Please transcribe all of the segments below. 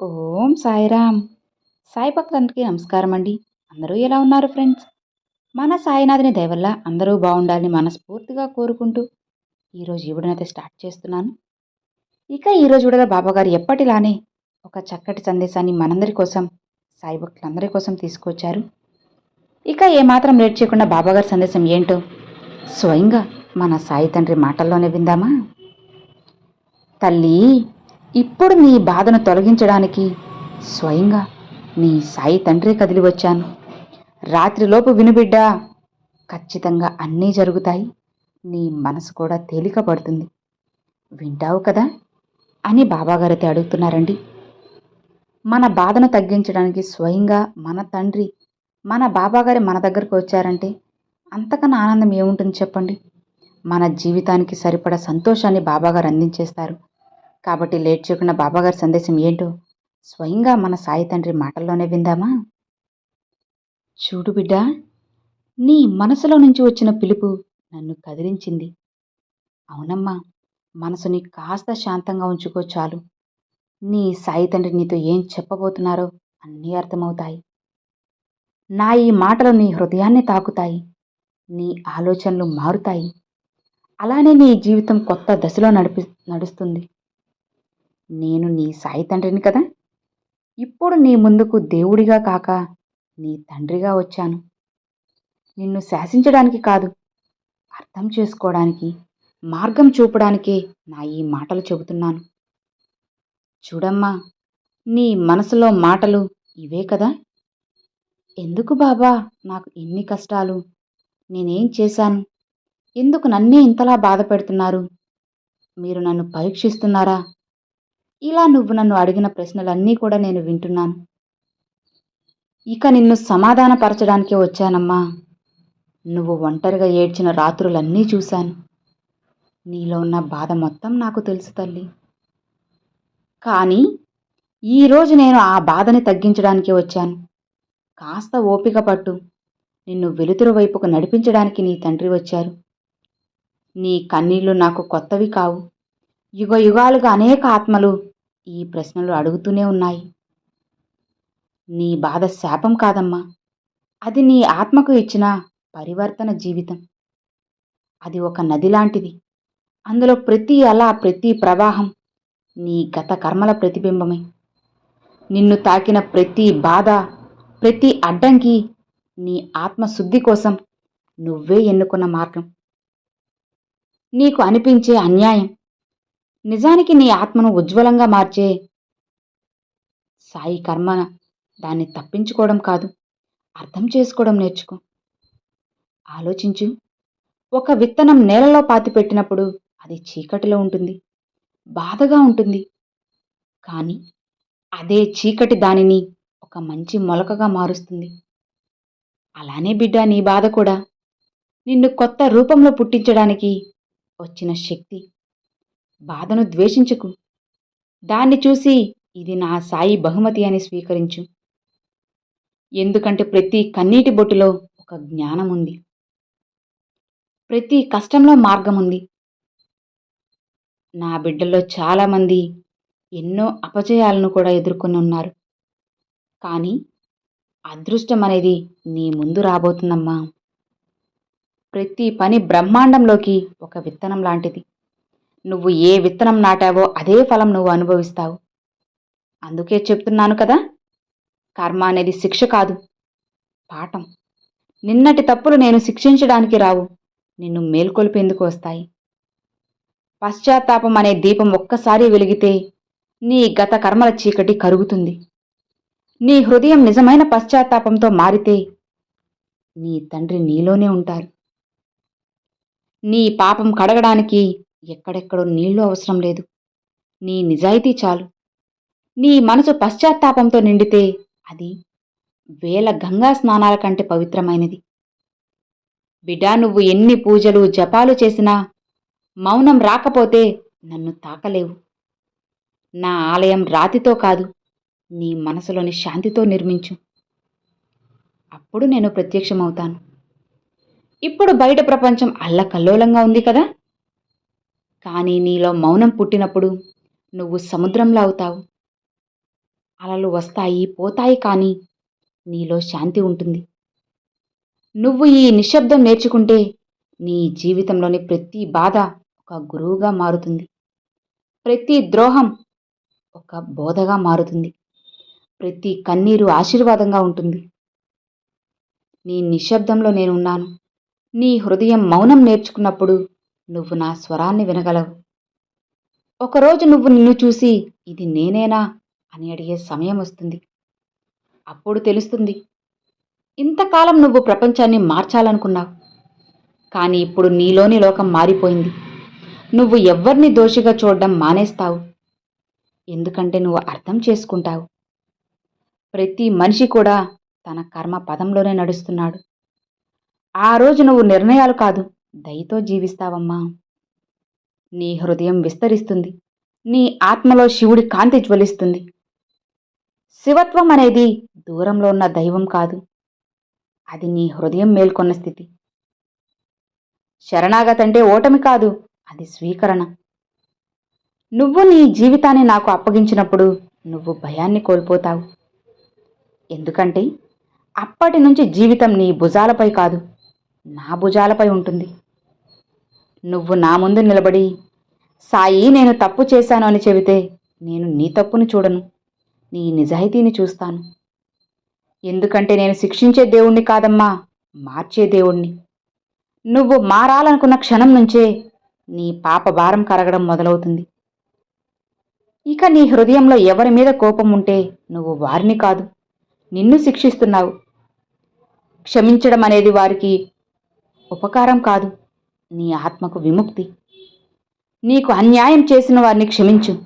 ఓం సాయిరామ్. సాయి భక్తులందరికీ నమస్కారం అండి అందరూ ఎలా ఉన్నారు ఫ్రెండ్స్? మన సాయినాథుని దయవల్ల అందరూ బాగుండాలని మనస్ఫూర్తిగా కోరుకుంటూ ఈరోజు ఈవిడనైతే స్టార్ట్ చేస్తున్నాను. ఇక ఈరోజు కూడా బాబాగారు ఎప్పటిలానే ఒక చక్కటి సందేశాన్ని మనందరి కోసం సాయి భక్తులందరి కోసం తీసుకొచ్చారు. ఇక ఏమాత్రం లేట్ చేయకుండా బాబాగారి సందేశం ఏంటో స్వయంగా మన సాయి తండ్రి మాటల్లోనే విందామా? తల్లి! ఇప్పుడు నీ బాధను తొలగించడానికి స్వయంగా నీ సాయి తండ్రి కదిలి వచ్చాను. రాత్రిలోపు వినుబిడ్డా ఖచ్చితంగా అన్నీ జరుగుతాయి. నీ మనసు కూడా తేలిక పడుతుంది వింటావు కదా? అని బాబాగారితే అడుగుతున్నారండి. మన బాధను తగ్గించడానికి స్వయంగా మన తండ్రి మన బాబాగారి మన దగ్గరకు వచ్చారంటే అంతకన్నా ఆనందం ఏముంటుంది చెప్పండి? మన జీవితానికి సరిపడ సంతోషాన్ని బాబాగారు అందించేస్తారు. కాబట్టి లేట్ చేయకుండా బాబాగారి సందేశం ఏంటో స్వయంగా మన సాయి తండ్రి మాటల్లోనే విందామా? చూడు బిడ్డ నీ మనసులో నుంచి వచ్చిన పిలుపు నన్ను కదిలించింది. అవునమ్మా మనసుని కాస్త శాంతంగా ఉంచుకో చాలు. నీ సాయి తండ్రి నీతో ఏం చెప్పబోతున్నారో అన్నీ అర్థమవుతాయి. నా ఈ మాటలు నీ హృదయాన్ని తాకుతాయి. నీ ఆలోచనలు మారుతాయి. అలానే నీ జీవితం కొత్త దశలో నడిపి నడుస్తుంది. నేను నీ సాయి తండ్రిని కదా? ఇప్పుడు నీ ముందుకు దేవుడిగా కాక నీ తండ్రిగా వచ్చాను. నిన్ను శాసించడానికి కాదు అర్థం చేసుకోవడానికి మార్గం చూపడానికే నా ఈ మాటలు చెబుతున్నాను. చూడమ్మా నీ మనసులో మాటలు ఇవే కదా? ఎందుకు బాబా నాకు ఎన్ని కష్టాలు? నేనేం చేశాను? ఎందుకు నన్నే ఇంతలా బాధ పెడుతున్నారు? మీరు నన్ను పరీక్షిస్తున్నారా? ఇలా నువ్వు నన్ను అడిగిన ప్రశ్నలన్నీ కూడా నేను వింటున్నాను. ఇక నిన్ను సమాధానపరచడానికే వచ్చానమ్మా. నువ్వు ఒంటరిగా ఏడ్చిన రాత్రులన్నీ చూశాను. నీలో ఉన్న బాధ మొత్తం నాకు తెలుసు తల్లి. కానీ ఈరోజు నేను ఆ బాధని తగ్గించడానికి వచ్చాను. కాస్త ఓపిక పట్టు. నిన్ను వెలుతురు వైపుకు నడిపించడానికి నీ తండ్రి వచ్చారు. నీ కన్నీళ్ళు నాకు కొత్తవి కావు. యుగ యుగాలుగా అనేక ఆత్మలు ఈ ప్రశ్నలు అడుగుతూనే ఉన్నాయి. నీ బాధ శాపం కాదమ్మా. అది నీ ఆత్మకు ఇచ్చిన పరివర్తన జీవితం. అది ఒక నది లాంటిది. అందులో ప్రతి అల ప్రతి ప్రవాహం నీ గత కర్మల ప్రతిబింబమే. నిన్ను తాకిన ప్రతి బాధ ప్రతి అడ్డంకి నీ ఆత్మశుద్ధి కోసం నువ్వే ఎన్నుకున్న మార్గం. నీకు అనిపించే అన్యాయం నిజానికి నీ ఆత్మను ఉజ్వలంగా మార్చే సాయి కర్మ దాన్ని తప్పించుకోవడం కాదు. అర్థం చేసుకోవడం నేర్చుకో. ఆలోచించు. ఒక విత్తనం నేలలో పాతిపెట్టినప్పుడు అది చీకటిలో ఉంటుంది. బాధగా ఉంటుంది. కానీ అదే చీకటి దానిని ఒక మంచి మొలకగా మారుస్తుంది. అలానే బిడ్డ నీ బాధ కూడా. నిన్ను కొత్త రూపంలో పుట్టించడానికి వచ్చిన శక్తి బాధను ద్వేషించకు. దాన్ని చూసి ఇది నా సాయి బహుమతి అని స్వీకరించు. ఎందుకంటే ప్రతి కన్నీటి బొట్టులో ఒక జ్ఞానం ఉంది ప్రతి కష్టంలో మార్గం ఉంది నా బిడ్డల్లో చాలామంది ఎన్నో అపజయాలను కూడా ఎదుర్కొని ఉన్నారు. కానీ అదృష్టం అనేది నీ ముందు రాబోతుందమ్మా. ప్రతి పని బ్రహ్మాండంలోకి ఒక విత్తనం లాంటిది. నువ్వు ఏ విత్తనం నాటావో అదే ఫలం నువ్వు అనుభవిస్తావు. అందుకే చెప్తున్నాను కదా కర్మ అనేది శిక్ష కాదు పాఠం. నిన్నటి తప్పులు నేను శిక్షించడానికి రావు నిన్ను మేల్కొల్పేందుకు వస్తాయి. పశ్చాత్తాపం అనే దీపం ఒక్కసారి వెలిగితే నీ గత కర్మల చీకటి కరుగుతుంది. నీ హృదయం నిజమైన పశ్చాత్తాపంతో మారితే నీ తండ్రి నీలోనే ఉంటారు. నీ పాపం కడగడానికి ఎక్కడెక్కడో నీళ్ళు అవసరం లేదు. నీ నిజాయితీ చాలు. నీ మనసు పశ్చాత్తాపంతో నిండితే అది వేల గంగా స్నానాల కంటే పవిత్రమైనది. బిడా నువ్వు ఎన్ని పూజలు జపాలు చేసినా మౌనం రాకపోతే నన్ను తాకలేవు. నా ఆలయం రాతితో కాదు నీ మనసులోని శాంతితో నిర్మించు. అప్పుడు నేను ప్రత్యక్షమవుతాను. ఇప్పుడు బయట ప్రపంచం అల్లకల్లోలంగా ఉంది కదా? కానీ నీలో మౌనం పుట్టినప్పుడు నువ్వు సముద్రంలో అవుతావు. అలలు వస్తాయి పోతాయి కానీ నీలో శాంతి ఉంటుంది. నువ్వు ఈ నిశ్శబ్దం నేర్చుకుంటే నీ జీవితంలోని ప్రతి బాధ ఒక గురువుగా మారుతుంది. ప్రతి ద్రోహం ఒక బోధగా మారుతుంది. ప్రతి కన్నీరు ఆశీర్వాదంగా ఉంటుంది. నీ నిశ్శబ్దంలో నేనున్నాను. నీ హృదయం మౌనం నేర్చుకున్నప్పుడు నువ్వు నా స్వరాన్ని వినగలవు. ఒకరోజు నువ్వు నిన్ను చూసి ఇది నేనేనా? అని అడిగే సమయం వస్తుంది. అప్పుడు తెలుస్తుంది. ఇంతకాలం నువ్వు ప్రపంచాన్ని మార్చాలనుకున్నావు. కానీ ఇప్పుడు నీలోని లోకం మారిపోయింది. నువ్వు ఎవ్వరిని దోషిగా చూడడం మానేస్తావు. ఎందుకంటే నువ్వు అర్థం చేసుకుంటావు. ప్రతి మనిషి కూడా తన కర్మ పదంలోనే నడుస్తున్నాడు. ఆ రోజు నువ్వు నిర్ణయాలు కాదు దయతో జీవిస్తావమ్మా. నీ హృదయం విస్తరిస్తుంది. నీ ఆత్మలో శివుడి కాంతి జ్వలిస్తుంది. శివత్వం అనేది దూరంలో ఉన్న దైవం కాదు. అది నీ హృదయం మేల్కొన్న స్థితి. శరణాగతి అంటే ఓటమి కాదు అది స్వీకరణ. నువ్వు నీ జీవితాన్ని నాకు అప్పగించినప్పుడు నువ్వు భయాన్ని కోల్పోతావు. ఎందుకంటే అప్పటి నుంచి జీవితం నీ భుజాలపై కాదు. నా భుజాలపై ఉంటుంది. నువ్వు నా ముందు నిలబడి సాయి నేను తప్పు చేశాను అని చెబితే నేను నీ తప్పుని చూడను నీ నిజాయితీని చూస్తాను. ఎందుకంటే నేను శిక్షించే దేవుణ్ణి కాదమ్మా మార్చే దేవుణ్ణి. నువ్వు మారాలనుకున్న క్షణం నుంచే నీ పాప భారం కరగడం మొదలవుతుంది. ఇక నీ హృదయంలో ఎవరి మీద కోపం ఉంటే నువ్వు వారిని కాదు నిన్ను శిక్షిస్తున్నావు. క్షమించడం అనేది వారికి ఉపకారం కాదు. నీ ఆత్మకు విముక్తి. నీకు అన్యాయం చేసిన వారిని క్షమించు.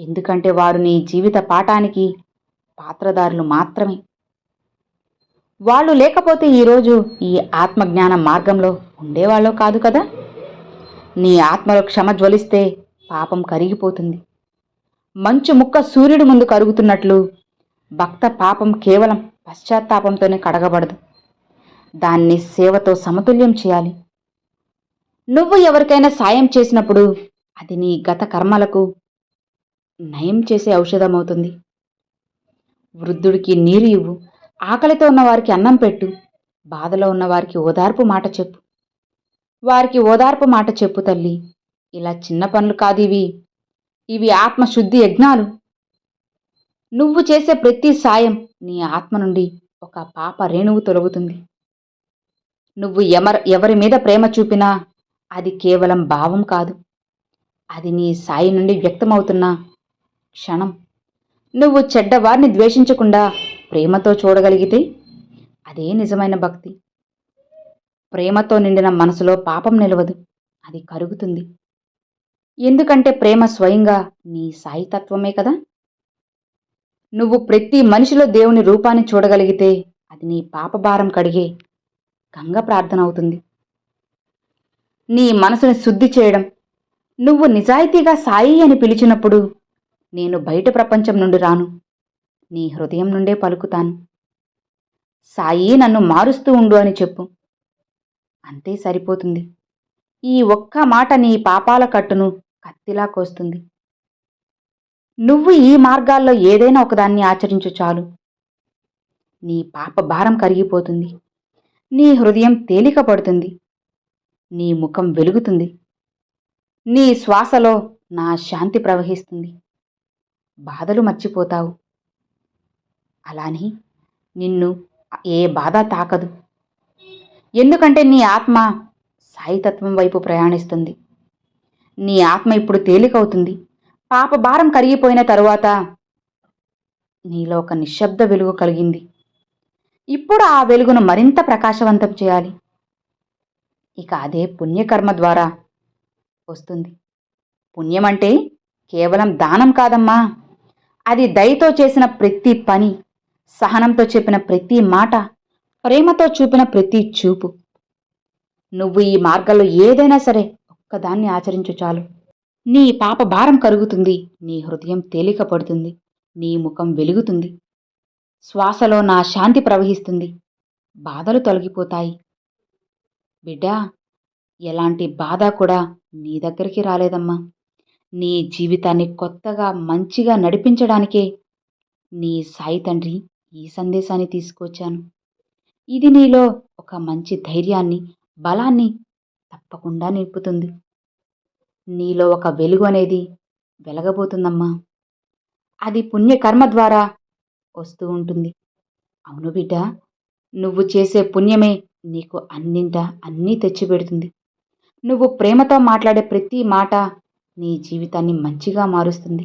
ఎందుకంటే వారు నీ జీవిత పాఠానికి పాత్రదారులు మాత్రమే. వాళ్ళు లేకపోతే ఈరోజు ఈ ఆత్మజ్ఞాన మార్గంలో ఉండేవాళ్ళో కాదు కదా? నీ ఆత్మలో క్షమ జ్వలిస్తే పాపం కరిగిపోతుంది. మంచు ముక్క సూర్యుడి ముందు కరుగుతున్నట్లు భక్త పాపం కేవలం పశ్చాత్తాపంతోనే కడగబడదు. దాన్ని సేవతో సమతుల్యం చేయాలి. నువ్వు ఎవరికైనా సాయం చేసినప్పుడు అది నీ గత కర్మలకు నయం చేసే ఔషధమవుతుంది వృద్ధుడికి నీరు ఇవ్వు ఆకలితో ఉన్నవారికి అన్నం పెట్టు బాధలో ఉన్నవారికి ఓదార్పు మాట చెప్పు. వారికి ఓదార్పు మాట చెప్పు తల్లి. ఇలా చిన్న పనులు కాదు ఇవి. ఇవి ఆత్మశుద్ధి యజ్ఞాలు. నువ్వు చేసే ప్రతి సాయం నీ ఆత్మ నుండి ఒక పాప రేణువు తొలగుతుంది. నువ్వు ఎమర ఎవరి మీద ప్రేమ చూపినా అది కేవలం భావం కాదు. అది నీ సాయి నుండి వ్యక్తమవుతున్న క్షణం. నువ్వు చెడ్డవారిని ద్వేషించకుండా ప్రేమతో చూడగలిగితే అదే నిజమైన భక్తి. ప్రేమతో నిండిన మనసులో పాపం నిలవదు అది కరుగుతుంది. ఎందుకంటే ప్రేమ స్వయంగా నీ సాయితత్వమే కదా? నువ్వు ప్రతి మనిషిలో దేవుని రూపాన్ని చూడగలిగితే అది నీ పాపభారం కడిగే గంగ ప్రార్థన అవుతుంది. నీ మనసుని శుద్ధి చేయడం నువ్వు నిజాయితీగా సాయి అని పిలిచినప్పుడు నేను బయట ప్రపంచం నుండి రాను. నీ హృదయం నుండే పలుకుతాను. సాయి నన్ను మారుస్తూ ఉండు అని చెప్పు. అంతే సరిపోతుంది. ఈ ఒక్క మాట నీ పాపాల కట్టును కత్తిలా కోస్తుంది. నువ్వు ఈ మార్గాల్లో ఏదైనా ఒకదాన్ని ఆచరించు చాలు. నీ పాప భారం కరిగిపోతుంది. నీ హృదయం తేలిక పడుతుంది నీ ముఖం వెలుగుతుంది. నీ శ్వాసలో నా శాంతి ప్రవహిస్తుంది. బాధలు మర్చిపోతావు. అలాని నిన్ను ఏ బాధ తాకదు. ఎందుకంటే నీ ఆత్మ సాయితత్వం వైపు ప్రయాణిస్తుంది. నీ ఆత్మ ఇప్పుడు తేలికవుతుంది. పాప భారం కరిగిపోయిన తరువాత నీలో ఒక నిశ్శబ్ద వెలుగు కలిగింది. ఇప్పుడు ఆ వెలుగును మరింత ప్రకాశవంతం చేయాలి. ఇక అదే పుణ్యకర్మ ద్వారా వస్తుంది. పుణ్యం అంటే కేవలం దానం కాదమ్మా. అది దయతో చేసిన ప్రతి పని సహనంతో చెప్పిన ప్రతి మాట ప్రేమతో చూపిన ప్రతి చూపు. నువ్వు ఈ మార్గంలో ఏదైనా సరే ఒక్కదాన్ని ఆచరించు చాలు. నీ పాప భారం కరుగుతుంది నీ హృదయం తేలిక పడుతుంది నీ ముఖం వెలుగుతుంది. శ్వాసలో నా శాంతి ప్రవహిస్తుంది. బాధలు తొలగిపోతాయి. బిడ్డా ఎలాంటి బాధ కూడా నీ దగ్గరికి రాలేదమ్మా. నీ జీవితాన్ని కొత్తగా మంచిగా నడిపించడానికే నీ సాయి తండ్రి ఈ సందేశాన్ని తీసుకొచ్చాను ఇది నీలో ఒక మంచి ధైర్యాన్ని బలాన్ని తప్పకుండా నింపుతుంది. నీలో ఒక వెలుగు అనేది వెలగబోతుందమ్మా. అది పుణ్యకర్మ ద్వారా వస్తూ ఉంటుంది. అవును బిడ్డ నువ్వు చేసే పుణ్యమే నీకు అన్నింట అన్నీ తెచ్చిపెడుతుంది నువ్వు ప్రేమతో మాట్లాడే ప్రతి మాట నీ జీవితాన్ని మంచిగా మారుస్తుంది.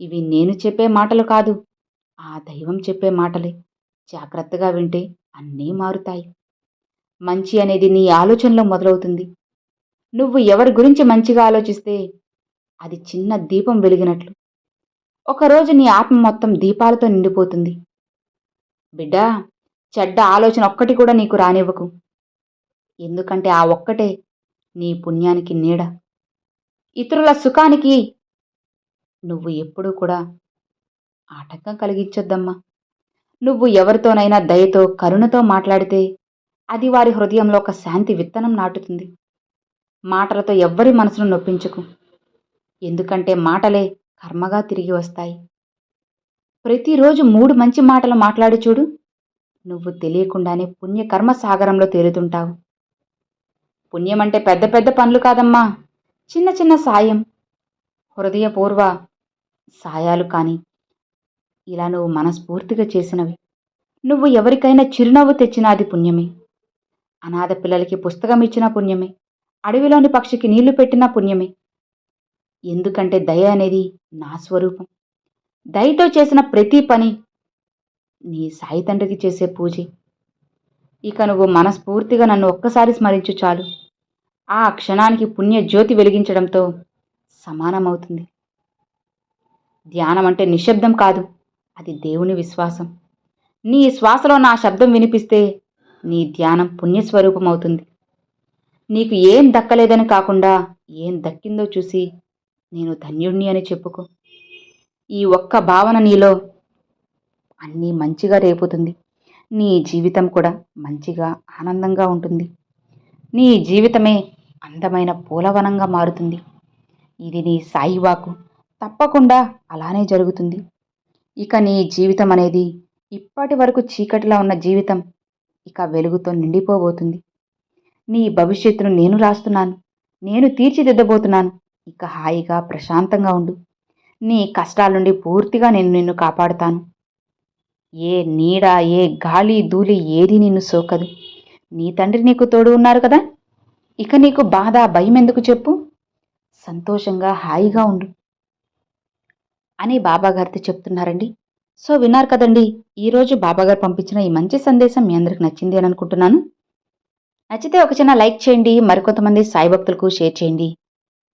ఇవి నేను చెప్పే మాటలు కాదు ఆ దైవం చెప్పే మాటలే. జాగ్రత్తగా వింటే అన్నీ మారుతాయి. మంచి అనేది నీ ఆలోచనలో మొదలవుతుంది. నువ్వు ఎవరి గురించి మంచిగా ఆలోచిస్తే అది చిన్న దీపం వెలిగినట్లు. ఒకరోజు నీ ఆత్మ మొత్తం దీపాలతో నిండిపోతుంది. బిడ్డా చెడ్డ ఆలోచన ఒక్కటి కూడా నీకు రానివ్వకు. ఎందుకంటే ఆ ఒక్కటే నీ పుణ్యానికి నీడ. ఇతరుల సుఖానికి నువ్వు ఎప్పుడూ కూడా ఆటంకం కలిగించొద్దమ్మా. నువ్వు ఎవరితోనైనా దయతో కరుణతో మాట్లాడితే అది వారి హృదయంలో ఒక శాంతి విత్తనం నాటుతుంది. మాటలతో ఎవ్వరి మనసును నొప్పించకు. ఎందుకంటే మాటలే కర్మగా తిరిగి వస్తాయి. ప్రతిరోజు మూడు మంచి మాటలు మాట్లాడి చూడు. నువ్వు తెలియకుండానే పుణ్యకర్మ సాగరంలో తేలుతుంటావు. పుణ్యం అంటే పెద్ద పెద్ద పనులు కాదమ్మా. చిన్న చిన్న సాయం. హృదయపూర్వ సాయాలు కానీ ఇలా నువ్వు మనస్ఫూర్తిగా చేసినవి. నువ్వు ఎవరికైనా చిరునవ్వు తెచ్చినా అది పుణ్యమే. అనాథ పిల్లలకి పుస్తకం ఇచ్చిన పుణ్యమే. అడవిలోని పక్షికి నీళ్ళు పెట్టిన పుణ్యమే. ఎందుకంటే దయ అనేది నా స్వరూపం. దయతో చేసిన ప్రతి పని నీ సాయి తండ్రికి చేసే పూజ. ఇక నువ్వు మనస్ఫూర్తిగా నన్ను ఒక్కసారి స్మరించు చాలు. ఆ క్షణానికి పుణ్య జ్యోతి వెలిగించడంతో సమానమవుతుంది. ధ్యానం అంటే నిశ్శబ్దం కాదు అది దేవుని విశ్వాసం. నీ శ్వాసలో నా శబ్దం వినిపిస్తే నీ ధ్యానం పుణ్యస్వరూపం అవుతుంది నీకు ఏం దక్కలేదని కాకుండా ఏం దక్కిందో చూసి నేను ధన్యుణ్ణి అని చెప్పుకో. ఈ ఒక్క భావన నీలో అన్నీ మంచిగా రేపుతుంది. నీ జీవితం కూడా మంచిగా ఆనందంగా ఉంటుంది. నీ జీవితమే అందమైన పూలవనంగా మారుతుంది. ఇది నీ సాయివాకు తప్పకుండా అలానే జరుగుతుంది. ఇక నీ జీవితం అనేది ఇప్పటి వరకు చీకటిలో ఉన్న జీవితం ఇక వెలుగుతో నిండిపోబోతుంది. నీ భవిష్యత్తును నేను రాస్తున్నాను. నేను తీర్చిదిద్దబోతున్నాను. ఇక హాయిగా ప్రశాంతంగా ఉండు. నీ కష్టాల నుండి పూర్తిగా నేను నిన్ను కాపాడుతాను. ఏ నీడ ఏ గాలి ధూళి ఏది నిన్ను సోకదు. నీ తండ్రి నీకు తోడు ఉన్నారు కదా? ఇక నీకు బాధ భయం ఎందుకు చెప్పు? సంతోషంగా హాయిగా ఉండు. అని బాబాగారితో చెప్తున్నారండి. సో విన్నారు కదండి ఈరోజు బాబాగారు పంపించిన ఈ మంచి సందేశం మీ అందరికి నచ్చింది అని అనుకుంటున్నాను. నచ్చితే ఒక చిన్న లైక్ చేయండి మరికొంతమంది సాయి భక్తులకు షేర్ చేయండి.